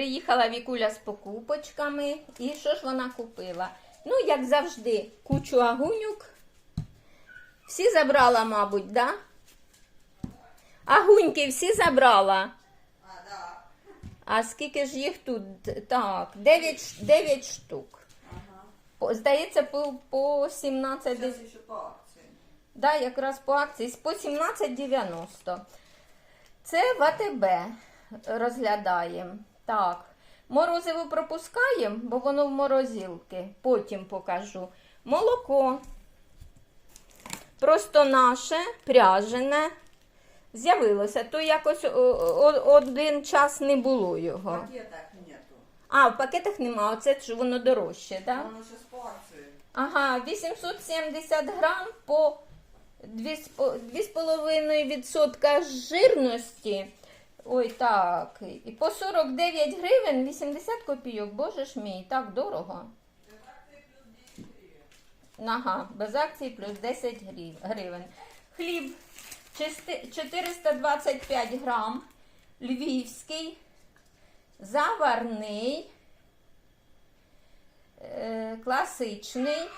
Приїхала Вікуля з покупочками. І що ж вона купила? Ну, як завжди, кучу агунюк. Всі забрала, мабуть, да? Агуньки всі забрала. А, да. А скільки ж їх тут? Так, 9, 9 штук. Ага. Здається, по, по 17 десь. Сейчас еще по акции. Да, якраз по акції по 17,90. Це в АТБ розглядаємо. Так. Морозиво пропускаємо, бо воно в морозилки. Потім покажу. Молоко. Просто наше, пряжене. З'явилося. То якось один час не було В його. пакетах нету. А, в пакетах нема, оце ж воно дорожче, так? Оно сейчас по акции. Ага, 870 грам по 2,5% жирності. Ой, так. І по 49 гривень 80 копійок. Боже ж мій, так дорого. Ага, без акції плюс 10 гривень. Хліб 425 грам. Львівський. Заварний. Е, класичний.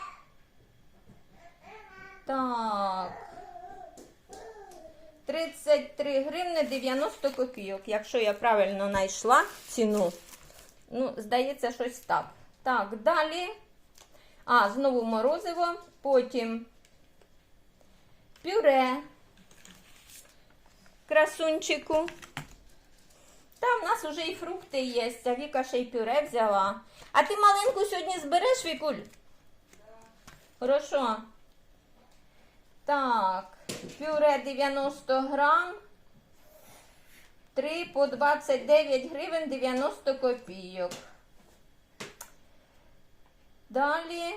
Так. 33 гривни 90 копійок, якщо я правильно знайшла ціну. Ну, здається, щось так. Так, далі. А, знову морозиво, потім пюре красунчику. Та в нас вже і фрукти є, а Віка ще й пюре взяла. А ти маленьку сьогодні збереш, Вікуль? Хорошо. Так, пюре 90 грам. 3 по 29 гривень 90 копійок. Далі.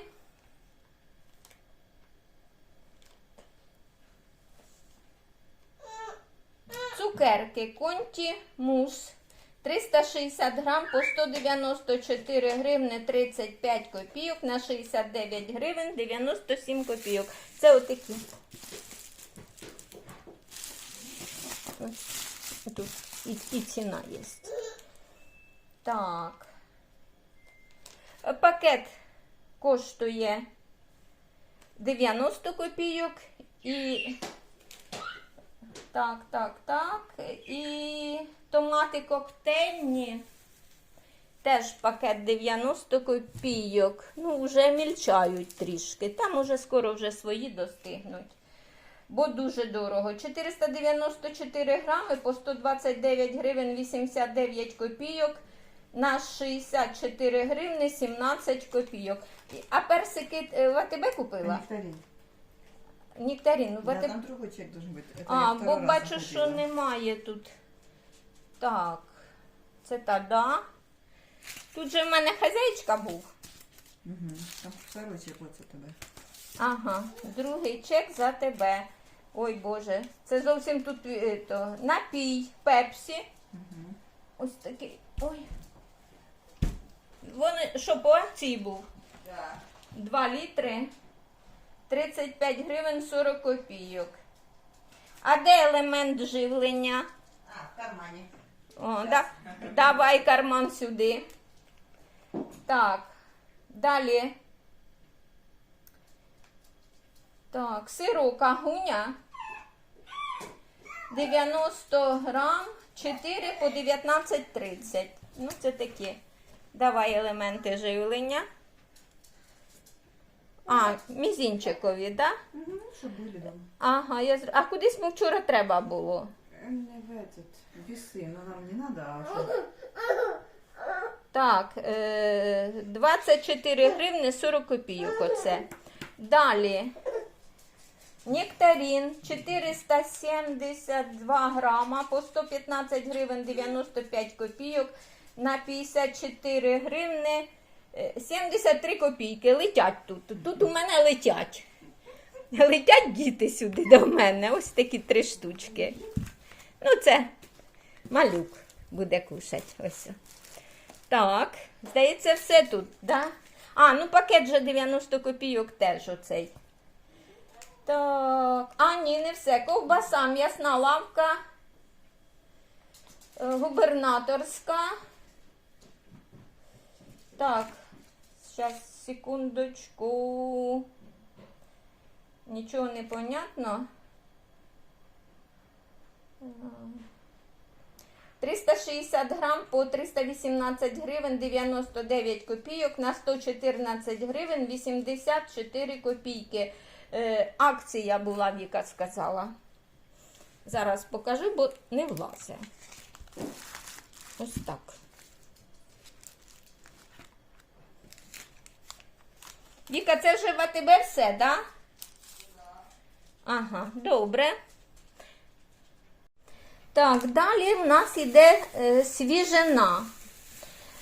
Цукерки Конті Мус. 360 грам по 194 гривни 35 копійок на 69 гривень 97 копійок. Це отакі. Ось Тут і, і ціна є. Так. Е, Пакет коштує 90 копійок і так, так, так. І томати коктейльні. Теж пакет 90 копійок. Ну, вже мільчають трішки. Там уже скоро вже свої достигнуть. Бо дуже дорого. 494 грами по 129 гривень 89 копійок. На 64 гривни 17 копійок. А персики е, в АТБ купила? Нектарин. Нектарин. В АТБ там другой чек должен быть. А, бо бачу, що немає тут. Так, це та да. Тут же в мене хазяйчка був. Мгм. Там второй чек вот за тебе. Ага, другий чек за тебе. Ой Боже, це зовсім тут е, то, напій пепсі. Мгм. Ось такий. Ой. Вони що по акції був? Да. 2 літри 35 гривень 40 копійок. А де елемент живлення? А, в кармане. О, да, давай карман сюди. Так, далі. Так, сирок агуня. 90 грам, 4 по 19,30. Ну, це такі. Давай елементи живлення. А, мізінчикові, так? Да? Мгм, Что были там? Ага, я зр... А кудись ми вчора треба було. Мне в этот, весы, но нам не надо, а что? Так, е, 24 гривни 40 копійок оце. Далі. Нектарин 472 грама по 115 гривень 95 копійок на 54 гривни е, 73 копійки. Летять тут. Тут у мене летять. Летять діти сюди до мене. Ось такі три штучки. Ну, це малюк буде кушати. Ось. Так, здається, все тут, да? А, ну пакет же 90 копійок теж оцей. Так, а ні, не все. Ковбаса, м'ясна лавка, е, губернаторська. Так, зараз секундочку. Нічого не понятно. 360 грам по 318 гривень 99 копійок на 114 гривень 84 копійки. Е, акція була, Віка сказала. Зараз покажу, бо не влазить. Ось так. Віка, це вже в АТБ все, так? Да? Ага, добре. Так, далі в нас іде е, свіжина.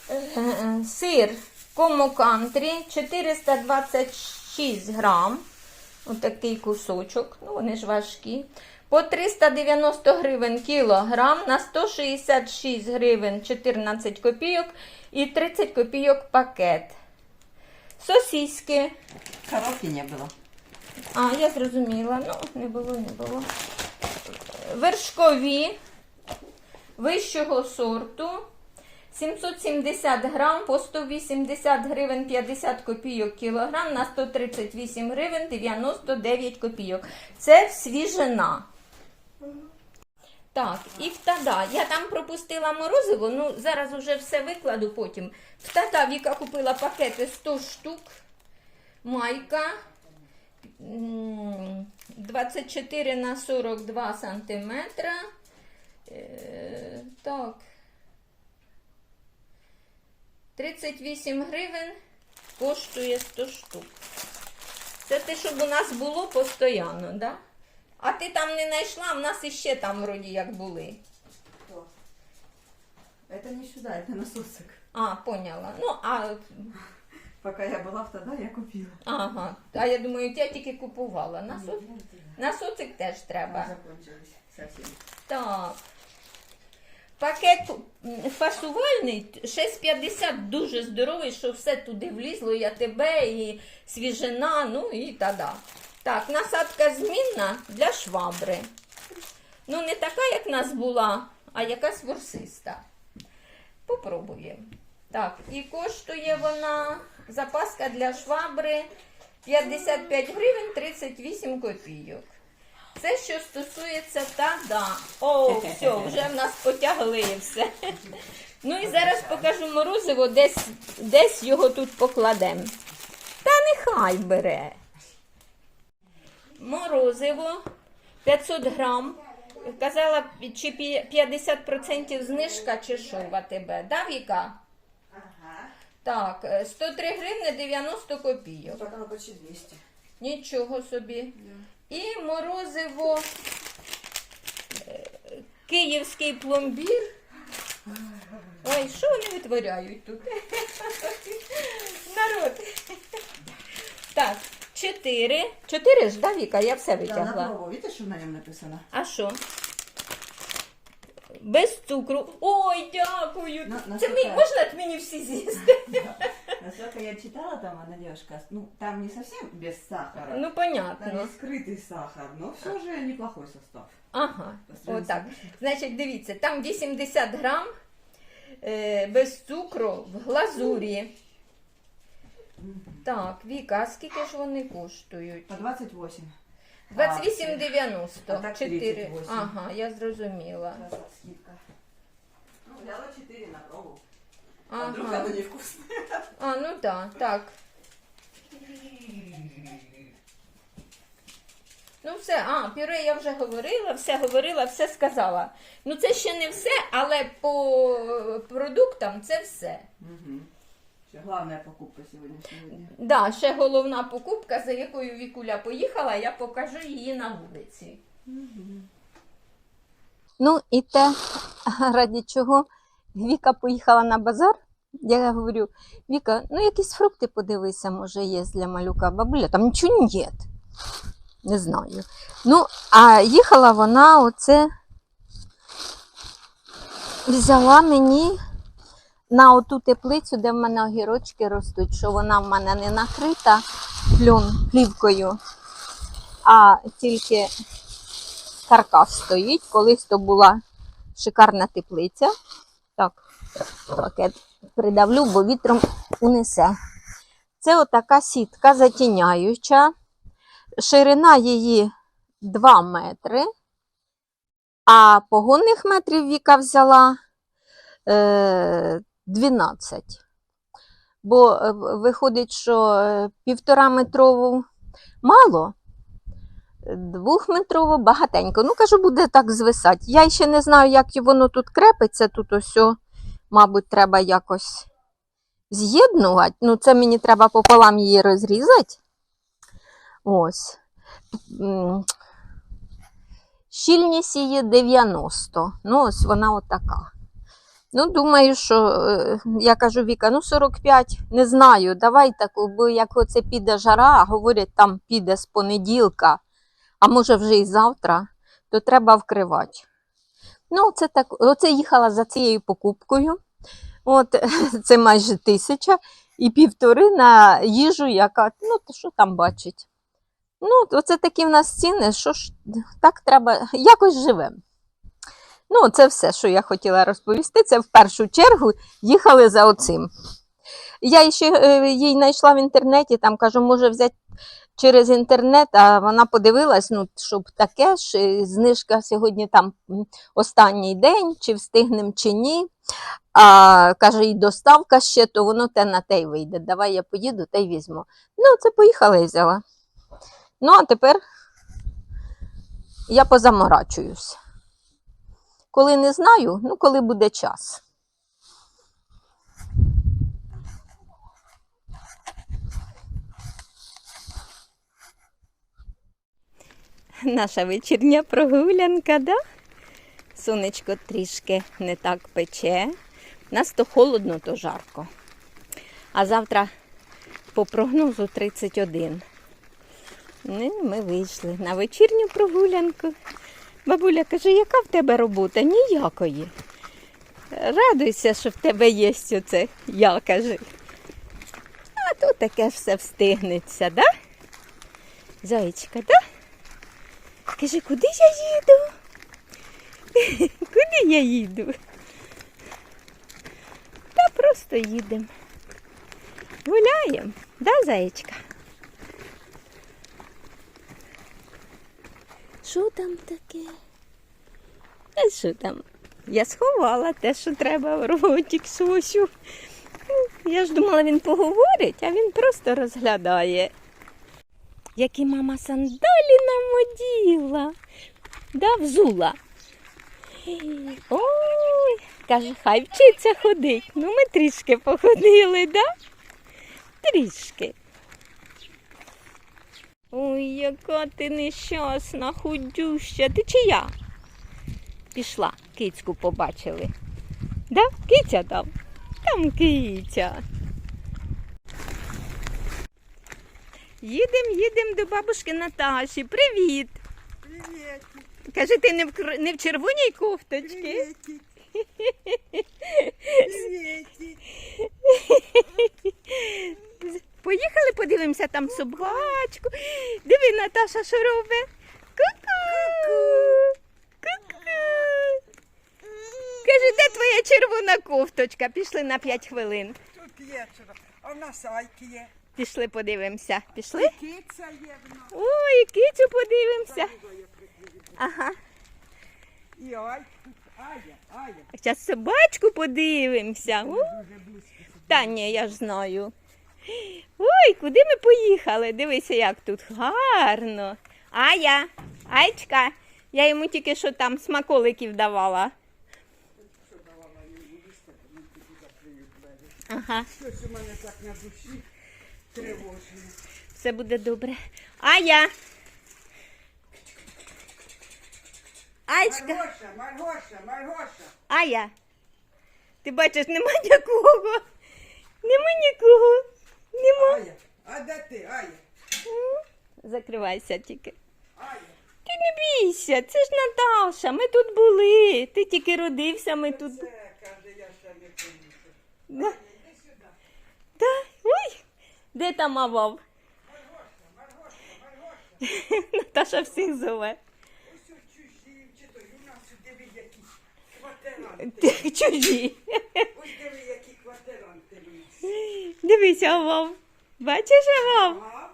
Е, е, сир Комо Кантрі 426 грам. Отакий кусочок. Ну, вони ж важкі. По 390 гривень кілограм на 166 гривень 14 копійок і 30 копійок пакет. Сосиски. Коробки не было. А, я зрозуміла. Ну, не було, не було. Вершкові вищого сорту. 770 грам по 180 гривень 50 копійок кілограм на 138 гривень 99 копійок. Це свіжина. Так, і в тада. Я там пропустила морозиво, ну зараз уже все викладу потім. В тада Віка купила пакети 100 штук. Майка 24 на 42 сантиметра. Е, Так. 38 гривень коштує 100 штук. Це те, щоб у нас було постійно, да? А ти там не знайшла, в нас іще там вроді як були. Кто? Это не сюда, это насосик. А, поняла. Ну, а, Пока я была в тогда, я купила. ага. А я думаю, я тільки купувала. На, со... на социк теж треба. Закончились совсем. Так. Пакет фасувальний 6,50 дуже здоровий, що все туди влізло, і тебе, і свіжина, ну і та-да. Так, насадка змінна для швабри. Ну, не така, як нас була, а якась ворсиста. Попробуємо. Так, і коштує вона запаска для швабри 55 гривень 38 копійок. Це що стосується та-да. О, все, вже в нас потягли все. Ну і зараз покажу морозиво, десь, десь його тут покладемо. Та нехай бере. Морозиво 500 грам. Казала, чи 50% знижка, чи що в АТБ. Да, Віка? Ага. Так, е, 103 гривни 90 копійок. Так почти 200. Нічого собі. І морозиво е, київський пломбір. Ой, що вони витворяють тут? Народ. Так, чотири. Чотири ж, да, Віка? Я все витягла. Видишь, что на ньому написано? А що? Без цукру. Ой, дякую. На- на Це що мені, це? можна мені всі з'їсти? Насколько я читала, там она девушка, ну, там не совсем без сахара. Ну, Там понятно. есть скрытый сахар, но все же неплохой состав. Ага, По сравнению отак. с обычным. Значить, дивіться, там 80 грам е, без цукру в глазурі. Так, Віка, а скільки ж вони коштують? По 28. 28,90. Так 4. 38. Ага, я зрозуміла. Скидка. Ну, взяла 4 на пробу. А вдруг Ага. оно невкусное. А, ну так, так. Ну все, а, пюре я вже говорила, все говорила, все сказала. Ну це ще не все, але по е, продуктам це все. Угу. Главная покупка сегодня. сегодня. Да, ще головна покупка, за якою Вікуля поїхала, я покажу її на вулиці. Ну і те, раді чого Віка поїхала на базар. Я говорю, Віка, ну якісь фрукти подивися, може, є для малюка. Бабуля, там нічого нет. Не знаю. Ну, а їхала вона оце взяла мені на оту теплицю, де в мене огірочки ростуть, що вона в мене не накрита плюн, плівкою, а тільки каркас стоїть. Колись то була шикарна теплиця. Так, Пакет придавлю, бо вітром унесе. Це отака сітка затіняюча. Ширина її 2 метри, а погонних метрів Віка взяла е, 12. Бо е, виходить, що е, півтора метрову мало, двохметрово багатенько. Ну, кажу, буде так звисати. Я ще не знаю, як воно тут крепиться. Тут ось, мабуть, треба якось з'єднувати. Ну, це мені треба пополам її розрізати. Ось. Щільність її 90. Ну, ось вона отака. Ну, думаю, що е, я кажу, Віка, ну 45, не знаю, давай таку, бо як оце піде жара, говорять, там піде з понеділка, а може вже і завтра, то треба вкривати. Ну, це так, оце їхала за цією покупкою. От, це майже тисяча і півтори на їжу, яка, ну, то що там бачить. Ну, оце такі в нас ціни, що ж так треба, якось живемо. Ну, це все, що я хотіла розповісти. Це в першу чергу їхали за оцим. Я ще е, їй знайшла в інтернеті, там кажу, може взяти через інтернет, а вона подивилась, ну, щоб таке ж, е, знижка сьогодні там останній день, чи встигнем, чи ні. А каже, і доставка ще, то воно те на те й вийде. Давай я поїду та й візьму. Ну, це поїхала і взяла. Ну, а тепер я позаморачуюсь. Коли не знаю, ну коли буде час. Наша вечірня прогулянка, да? Сонечко трішки не так пече. Нас то холодно, то жарко. А завтра по прогнозу 31. Ну, ми вийшли на вечірню прогулянку. Бабуля каже, яка в тебе робота? Ніякої. Радуйся, що в тебе є оце, я каже. А то таке ж все встигнеться, да? Зайчка, да? Каже, куди я їду? Куди я їду? Та просто їдемо. Гуляємо, да, заєчка? Що там таке? А що там? Я сховала те, що треба ротик сосю. Я ж думала, він поговорить, а він просто розглядає. Які мама сандалі нам оділа. Да, взула. Ой, каже, хай вчиться ходить. Ну, ми трішки походили, да? Трішки. Ой, яка ти нещасна, худюща. Ти чия? Пішла, кицьку побачили. Да? Киця там? Там киця. Їдем, їдем до бабушки Наташі. Привіт. Привет, Каже, ти не в, кр- не в червоній кофточці? приветик. Приветик. Подивимося там собачку. Диви, Наташа, що робить? Ку-ку. Ку-ку. Каже, де твоя червона кофточка? Пішли на 5 хвилин. Тут є що. А в нас айки є. Пішли, подивимося. Пішли? Киця є в нас. Ой, кицю подивимося. Ага. І тут Ая, ая. Зараз собачку подивимося. Дуже близько. Та ні, я ж знаю. Ой, куди ми поїхали? Дивися, як тут гарно. Ая, Айчка, я йому тільки що там смаколиків давала. Ага, Щось у мене так на душі тривожно. все буде добре. Ая. Айчка, Маргоша, Маргоша, Маргоша. Ая. Ти бачиш, нема нікого. Нема нікого. Нема. Ая. А де ти, Ая? Закривайся тільки. Ая. Ти не бійся, це ж Наташа, ми тут були. Ти тільки родився, ми тут. Це, каже, я ще не помітив. Да. Іди сюди. Да. Ой, де там авав? Наташа всіх зове. Ось у чужі, чи то й у нас диви які. Чужі. Ось диви, які Дивися, Авав. Бачиш, Авав? Ага,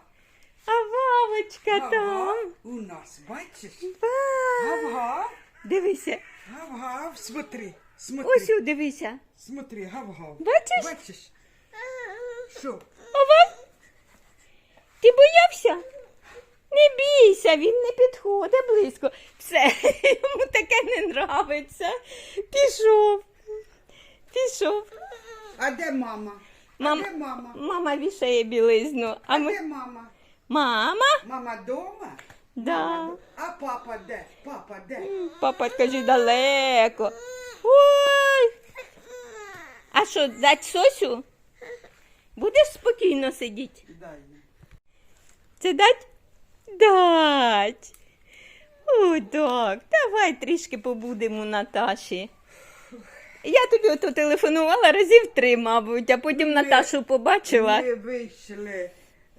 Ававочка ага, там. у нас, бачиш? Гав-гав, Дивися. гав-гав, смотри, смотри, Ось у, дивися. смотри, гав-гав. Бачиш? Бачиш? Що? Авав. Ти боявся? Не бійся, він не підходить близько. Все, йому таке не нравиться. Пішов. Пішов. А де мама? Мам- А де мама? Мама вішає білизну. А А ми. де мама? Мама? Мама дома? Да. А папа де? Папа де? Папа, каже, далеко. Ой. А що, дать сосю? Будеш спокійно сидіти? Дай. Це дать? Дать. О, так. Давай трішки побудемо у Наташі. Я тобі ото телефонувала разів три, мабуть, а потім Наташу побачила. Ми вийшли.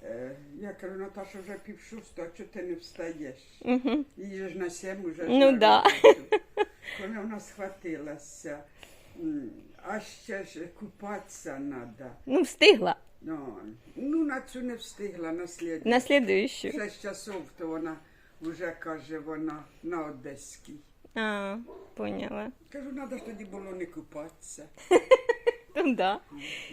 е, Я кажу, Наташа вже пів шостого, а чого ти не встаєш? Угу. Її ж на сім уже. Ну ж на да. роботу. Коли вона схватилася. М, А ще ж купатися треба. Ну, встигла. Ну, ну, на цю не встигла на слід. На слідуючу. Шесть часов, то вона вже каже, вона на Одеській. А, поняла. Кажу, треба ж тоді було не купатися. Ну, да.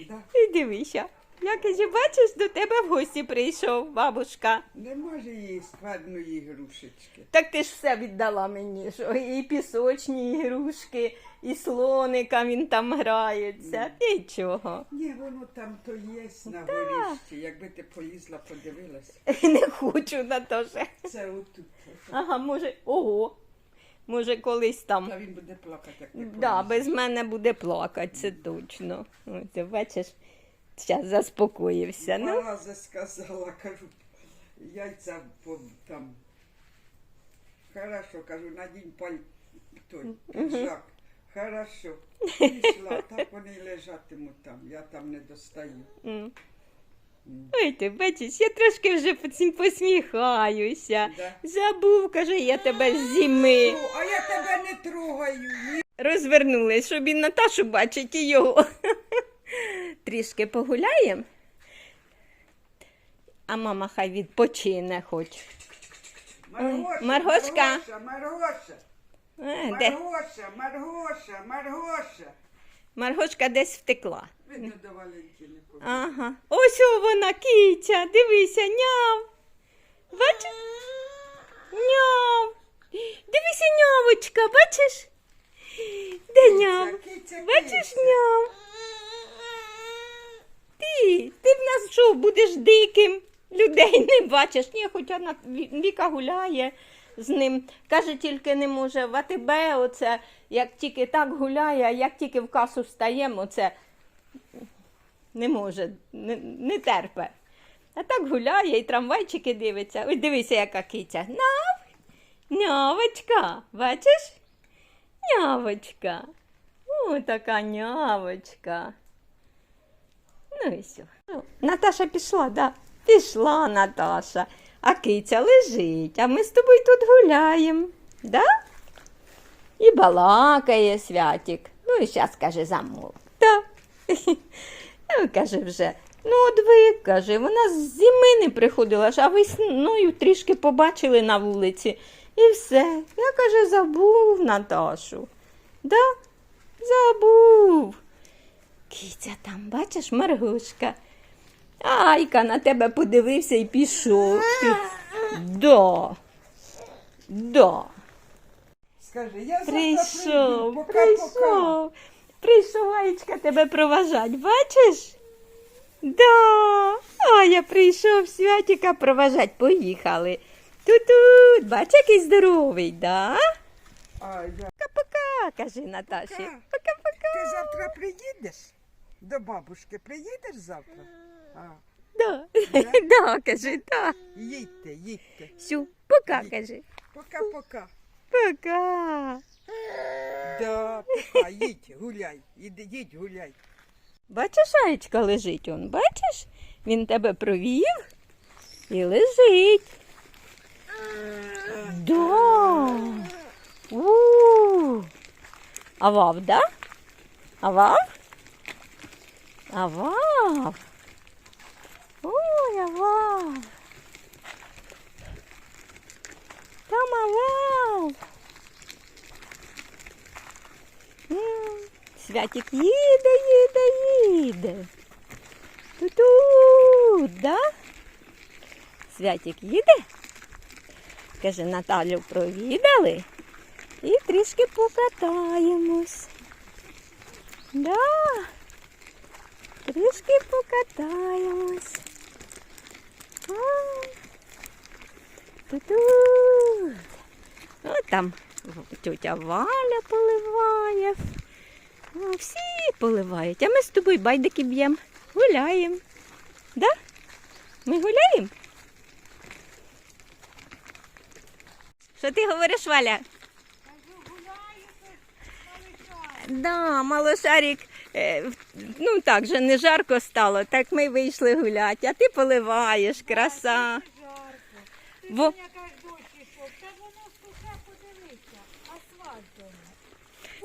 Да. І дивися. Я каже, бачиш, до тебе в гості прийшов бабушка. Не може їй складної ігрушечки. Так ти ж все віддала мені, що і пісочні ігрушки, і слоника він там грається. Нічого. Ні, воно там то є на горіщі. Якби ти полізла, подивилася. Не хочу, Наташа. Це отут. Ага, може, ого. Може, колись там. Та він буде плакати, як не Да, без мене буде плакати, це точно. Ось, ти бачиш, зараз заспокоївся. Ну, рази сказала, кажу, яйця по, там. Хорошо, кажу, надінь паль той піджак. Хорошо. Пішла, так вони й лежатимуть там. Я там не достаю. м. Ой, ти бачиш, я трошки вже поці- посміхаюся. Да. Забув, каже, я тебе з зими. Ну, а я тебе не трогаю. Ні. Розвернулись, щоб і Наташу бачить і його. Трішки погуляємо. А мама хай відпочине хоч. Маргоша, Маргошка. Маргоша, Маргоша, Е, Де? Маргоша, Маргоша, Маргоша. Маргошка десь втекла. Видно, до Валентини. Ага. Ось о вона, киця, дивися, няв. Бачиш? Няв. Дивися, нявочка, бачиш? Де няв? Бачиш, няв? Ти, ти в нас що, будеш диким? Людей не бачиш. Ні, хоча на Віка гуляє з ним. Каже, тільки не може в АТБ, оце, як тільки так гуляє, а як тільки в касу встаємо, це не може, не, не терпе. А так гуляє і трамвайчики дивиться. Ось дивися, яка киця. Нав, нявочка, бачиш? Нявочка. О, така нявочка. Ну і все. Ну, Наташа пішла, да? Пішла Наташа. А киця лежить, а ми з тобою тут гуляємо. Да? І балакає святик. Ну і зараз каже замов. Да. Ну, каже вже. Ну, от ви, каже, вона з зими не приходила, а весною трішки побачили на вулиці. І все. Я каже, забув Наташу. Да? Забув. Киця там, бачиш, Маргушка. Айка на тебе подивився і пішов. Ти... Да. Да. Скажи, я завтра Прийшов. Пока-пока. прийшов. Прийшов Аєчка тебе проважать, бачиш? Да. А я прийшов Святіка проважать, поїхали. Тут-тут, бач, який здоровий, да? Пока-пока, каже Наташі. Пока. Пока-пока. Ти завтра приїдеш? До бабушки приїдеш завтра? А, Да. Да? Каже, да. їдьте, їдьте. Все, пока, каже. Пока-пока. Пока. Да, пока, їдь, гуляй. Іди, їдь, гуляй. Бачиш, Аєчка лежить он, бачиш? Він тебе провів і лежить. Да. У. А вав, да? Авав? Авав. Ой, авав. Там авав. М, Святик їде, їде, їде. Тут, да? Святик їде? Каже, Наталю провідали і трішки покатаємось. Да. Трішки покатаємось. А, Тут. От там тетя Валя поливає. Всі поливають. А ми з тобою байдики б'ємо. Гуляємо. Да? Ми гуляємо? Що ти говориш, Валя? Да, малошарик, ну так же не жарко стало, так ми вийшли гуляти, а ти поливаєш, краса. Бо,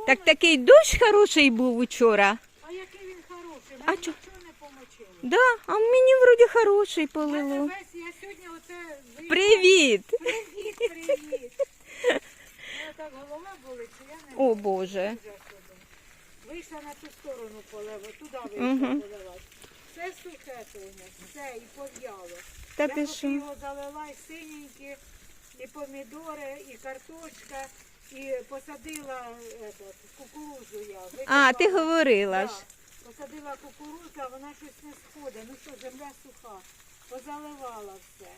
так такий дощ хороший був учора. А який він хороший, А ми чо? нічого не помочили. Да, а мені вроді хороший полило. я сьогодні оце вийшла. Привіт! Привіт, привіт. Так голова болить, що я не О Боже. Вийшла на ту сторону полива, туди вийшла Мгм. поливати. Все сухе Тоня, все, і пов'яло. Та Я ти поки що? його залила, і синенькі, і помідори, і картошка, і посадила этот, кукурузу я. А, ти викопала. говорила ж. Да, Посадила кукурузу, а вона щось не сходить. Ну що, земля суха. Позаливала все.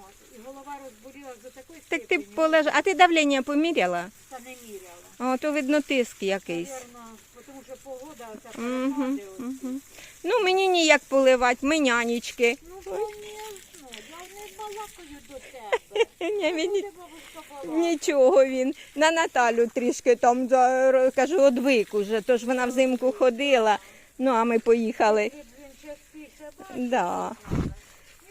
От. І голова розболілась до такої Так ти степені, полеж... А ти давлення поміряла? Та не міряла. О, то видно тиск якийсь. Навірно, тому що погода оця Угу, перепади. оці. Ну, мені ніяк поливати, ми нянечки. Ну, звісно, я не балакаю до тебе. Ні, мені До бабуська балакає. Нічого він. На Наталю трішки там за- кажу, одвик уже, тож вона взимку ходила. Ну, а ми поїхали. Він частіше бачить. Да. Він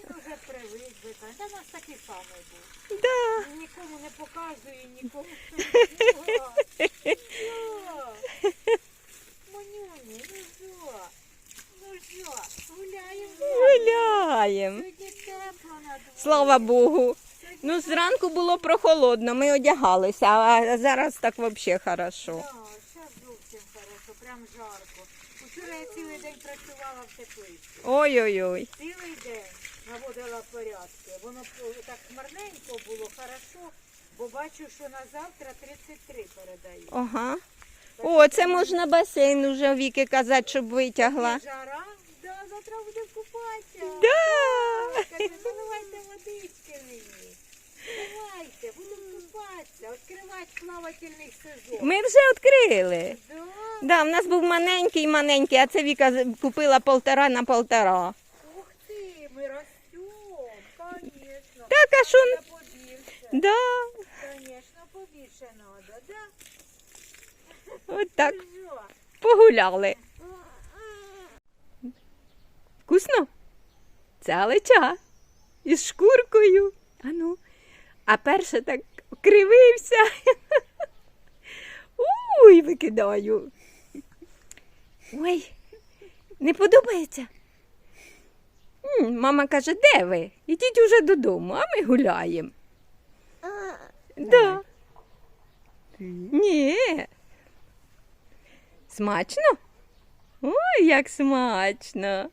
уже привик би. Та нас такий самий був. Да. Нікому не показує, нікому не. Манюні, ну що? Ну що, гуляємо? Гуляємо. Сьогодні тепло на дворі. Слава Богу. Ну, зранку було прохолодно, ми одягалися, а зараз так взагалі хорошо. Так, зараз зовсім хорошо, прям жарко. Вчора я цілий день працювала в теплиці. Ой-ой-ой. Цілий день наводила порядки. Воно так хмарненько було, хорошо, бо бачу, що на завтра 33 передають. Ага. О, це можна басейн уже віки казати, щоб витягла. Жара, да, завтра буде купатися. Да. Каже, наливайте водички мені. Давайте, будемо купатися, відкривати плавательний сезон. Ми вже відкрили. Да? Да, в нас був маленький, маленький, а це Віка купила полтора на полтора. Ух ти, ми. Так, а що? Да. конечно, побільше надо, да? От так. Погуляли. Вкусно? Це алеча. Із шкуркою. А ну. А перше так кривився. Уй, викидаю. Ой, не подобається. Мама каже, де ви? Ідіть уже додому, а ми гуляємо. Да. Ні. Смачно? Ой, як смачно.